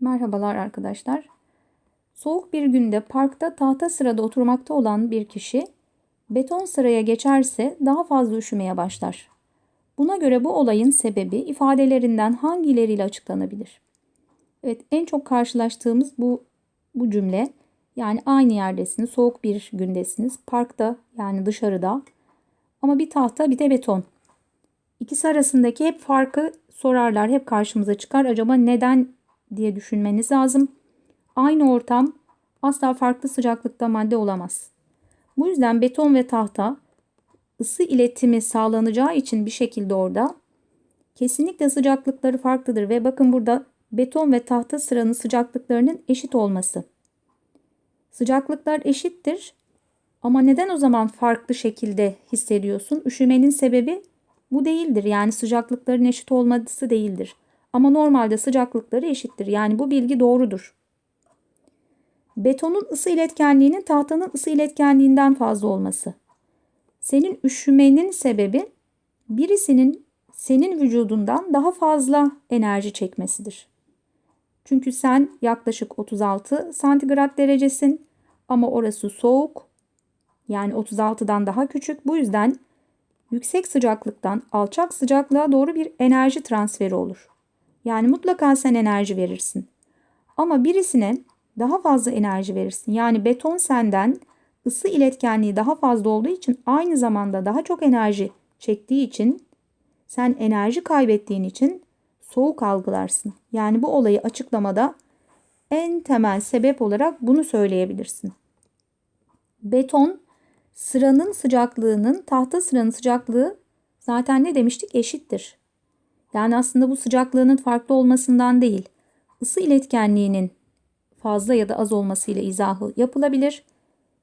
Merhabalar arkadaşlar. Soğuk bir günde parkta tahta sırada oturmakta olan bir kişi beton sıraya geçerse daha fazla üşümeye başlar. Buna göre bu olayın sebebi ifadelerinden hangileriyle açıklanabilir? Evet, en çok karşılaştığımız bu bu cümle. Yani aynı yerdesiniz, soğuk bir gündesiniz, parkta yani dışarıda. Ama bir tahta bir de beton. İkisi arasındaki hep farkı sorarlar, hep karşımıza çıkar. Acaba neden diye düşünmeniz lazım. Aynı ortam asla farklı sıcaklıkta madde olamaz. Bu yüzden beton ve tahta ısı iletimi sağlanacağı için bir şekilde orada kesinlikle sıcaklıkları farklıdır ve bakın burada beton ve tahta sıranın sıcaklıklarının eşit olması. Sıcaklıklar eşittir ama neden o zaman farklı şekilde hissediyorsun? Üşümenin sebebi bu değildir. Yani sıcaklıkların eşit olması değildir. Ama normalde sıcaklıkları eşittir. Yani bu bilgi doğrudur. Betonun ısı iletkenliğinin tahtanın ısı iletkenliğinden fazla olması. Senin üşümenin sebebi birisinin senin vücudundan daha fazla enerji çekmesidir. Çünkü sen yaklaşık 36 santigrat derecesin ama orası soğuk. Yani 36'dan daha küçük. Bu yüzden yüksek sıcaklıktan alçak sıcaklığa doğru bir enerji transferi olur. Yani mutlaka sen enerji verirsin. Ama birisine daha fazla enerji verirsin. Yani beton senden ısı iletkenliği daha fazla olduğu için aynı zamanda daha çok enerji çektiği için sen enerji kaybettiğin için soğuk algılarsın. Yani bu olayı açıklamada en temel sebep olarak bunu söyleyebilirsin. Beton sıranın sıcaklığının tahta sıranın sıcaklığı zaten ne demiştik eşittir. Yani aslında bu sıcaklığının farklı olmasından değil, ısı iletkenliğinin fazla ya da az olmasıyla izahı yapılabilir.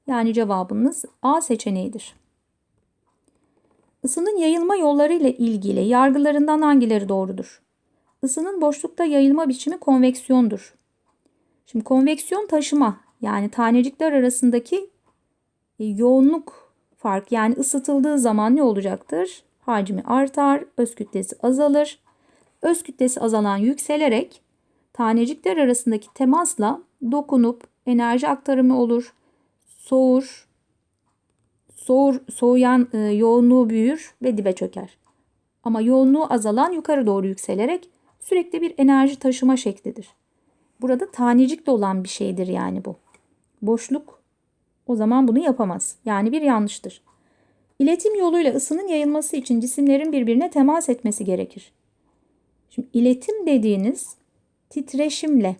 Yani cevabınız A seçeneğidir. Isının yayılma yolları ile ilgili yargılarından hangileri doğrudur? Isının boşlukta yayılma biçimi konveksiyondur. Şimdi konveksiyon taşıma yani tanecikler arasındaki e, yoğunluk fark yani ısıtıldığı zaman ne olacaktır? Hacmi artar, öz kütlesi azalır. Öz kütlesi azalan yükselerek tanecikler arasındaki temasla dokunup enerji aktarımı olur. Soğur, soğur, soğuyan e, yoğunluğu büyür ve dibe çöker. Ama yoğunluğu azalan yukarı doğru yükselerek sürekli bir enerji taşıma şeklidir. Burada tanecikte olan bir şeydir yani bu. Boşluk o zaman bunu yapamaz. Yani bir yanlıştır. İletim yoluyla ısının yayılması için cisimlerin birbirine temas etmesi gerekir. Şimdi iletim dediğiniz titreşimle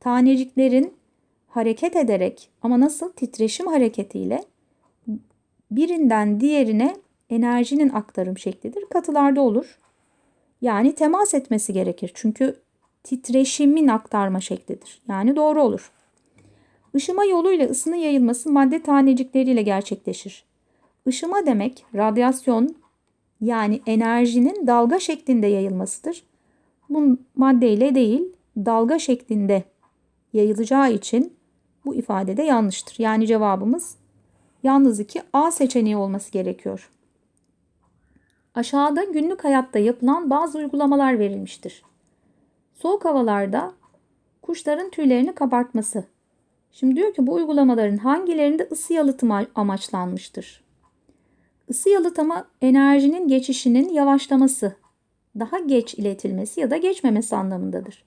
taneciklerin hareket ederek ama nasıl titreşim hareketiyle birinden diğerine enerjinin aktarım şeklidir. Katılarda olur. Yani temas etmesi gerekir. Çünkü titreşimin aktarma şeklidir. Yani doğru olur. Işıma yoluyla ısının yayılması madde tanecikleriyle gerçekleşir. Işıma demek radyasyon yani enerjinin dalga şeklinde yayılmasıdır. Bu maddeyle değil dalga şeklinde yayılacağı için bu ifade de yanlıştır. Yani cevabımız yalnız iki A seçeneği olması gerekiyor. Aşağıda günlük hayatta yapılan bazı uygulamalar verilmiştir. Soğuk havalarda kuşların tüylerini kabartması. Şimdi diyor ki bu uygulamaların hangilerinde ısı yalıtımı amaçlanmıştır? Isı yalıtımı enerjinin geçişinin yavaşlaması, daha geç iletilmesi ya da geçmemesi anlamındadır.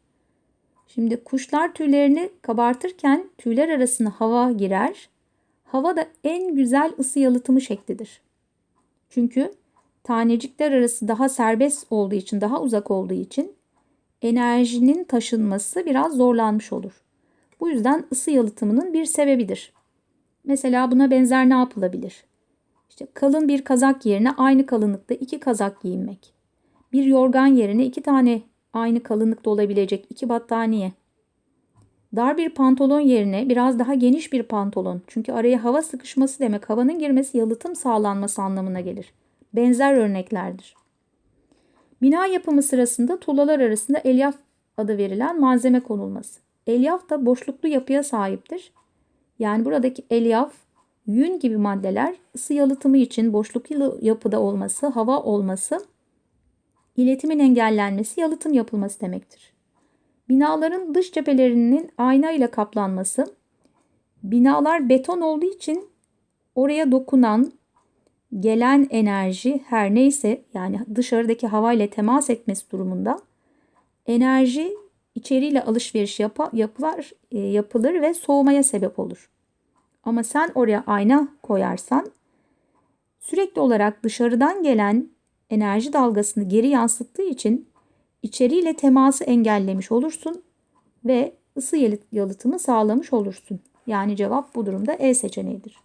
Şimdi kuşlar tüylerini kabartırken tüyler arasına hava girer. Hava da en güzel ısı yalıtımı şeklidir. Çünkü tanecikler arası daha serbest olduğu için, daha uzak olduğu için enerjinin taşınması biraz zorlanmış olur. Bu yüzden ısı yalıtımının bir sebebidir. Mesela buna benzer ne yapılabilir? İşte kalın bir kazak yerine aynı kalınlıkta iki kazak giyinmek. Bir yorgan yerine iki tane aynı kalınlıkta olabilecek iki battaniye. Dar bir pantolon yerine biraz daha geniş bir pantolon. Çünkü araya hava sıkışması demek havanın girmesi yalıtım sağlanması anlamına gelir. Benzer örneklerdir. Bina yapımı sırasında tuğlalar arasında elyaf adı verilen malzeme konulması. Elyaf da boşluklu yapıya sahiptir. Yani buradaki elyaf, yün gibi maddeler ısı yalıtımı için boşluklu yapıda olması, hava olması, iletimin engellenmesi, yalıtım yapılması demektir. Binaların dış cephelerinin ayna ile kaplanması. Binalar beton olduğu için oraya dokunan gelen enerji her neyse yani dışarıdaki hava ile temas etmesi durumunda enerji içeriyle alışveriş yapa, yapılar, e, yapılır ve soğumaya sebep olur. Ama sen oraya ayna koyarsan sürekli olarak dışarıdan gelen enerji dalgasını geri yansıttığı için içeriyle teması engellemiş olursun ve ısı yalıtımı sağlamış olursun. Yani cevap bu durumda E seçeneğidir.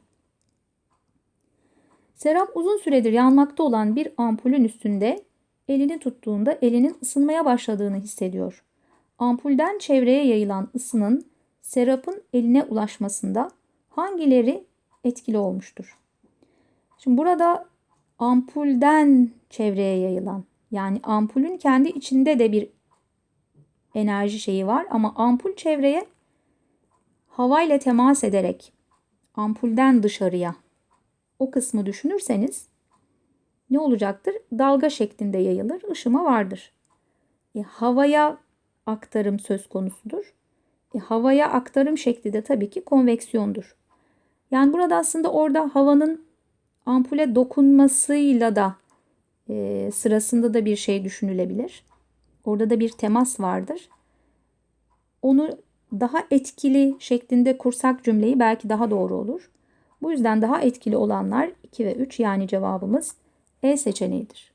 Serap uzun süredir yanmakta olan bir ampulün üstünde elini tuttuğunda elinin ısınmaya başladığını hissediyor. Ampulden çevreye yayılan ısının Serap'ın eline ulaşmasında hangileri etkili olmuştur? Şimdi burada ampulden çevreye yayılan yani ampulün kendi içinde de bir enerji şeyi var ama ampul çevreye havayla temas ederek ampulden dışarıya o kısmı düşünürseniz ne olacaktır? Dalga şeklinde yayılır, ışıma vardır. E, havaya aktarım söz konusudur. E, havaya aktarım şekli de tabii ki konveksiyondur. Yani burada aslında orada havanın ampule dokunmasıyla da e, sırasında da bir şey düşünülebilir. Orada da bir temas vardır. Onu daha etkili şeklinde kursak cümleyi belki daha doğru olur. Bu yüzden daha etkili olanlar 2 ve 3 yani cevabımız E seçeneğidir.